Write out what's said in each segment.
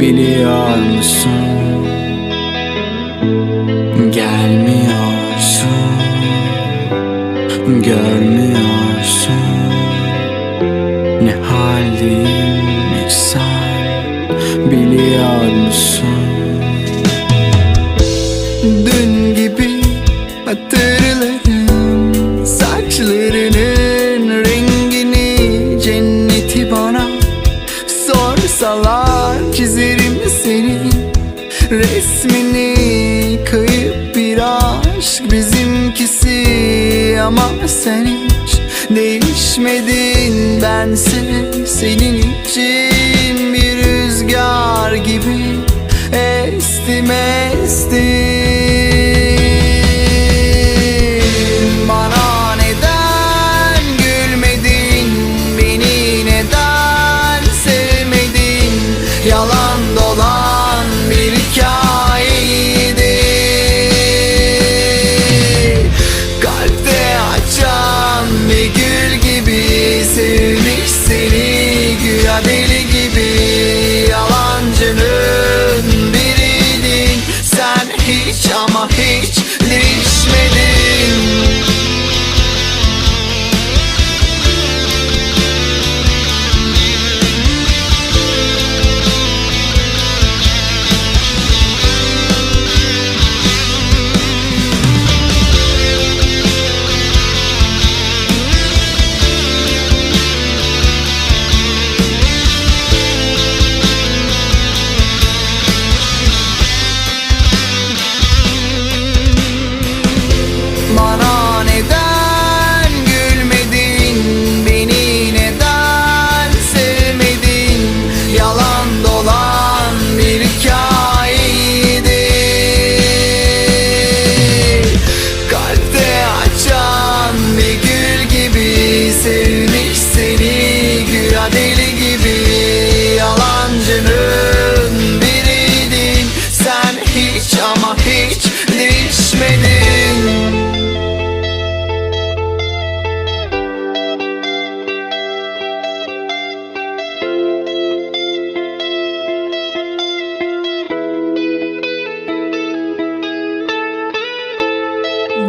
Biliyor musun Gelmiyorsun. Görmüyorsun. Ne haldeyim sen Biliyor musun aşk bizimkisi Ama sen hiç değişmedin. Bense senin için bir rüzgar gibi Estim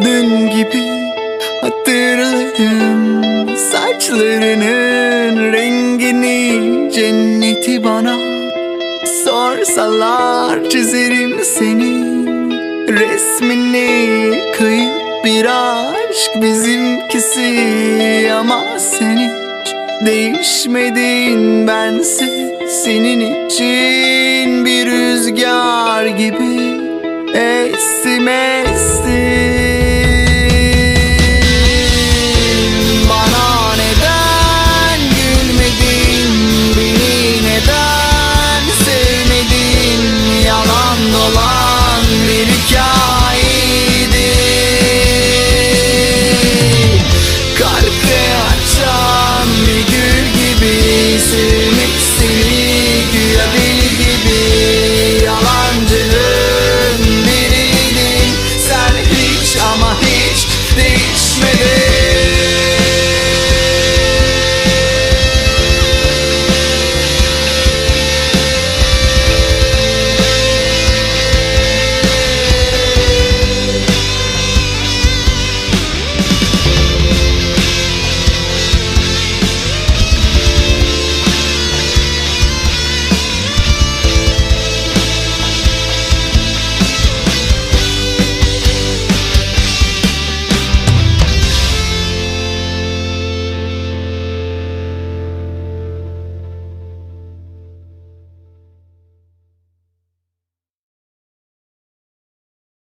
Dün gibi hatırlarım Saçlarının rengini Cenneti bana Sorsalar çizerim senin Resmini kayıp bir aşk bizimkisi Ama sen hiç değişmedin. Bense senin için bir rüzgar gibi Estim estim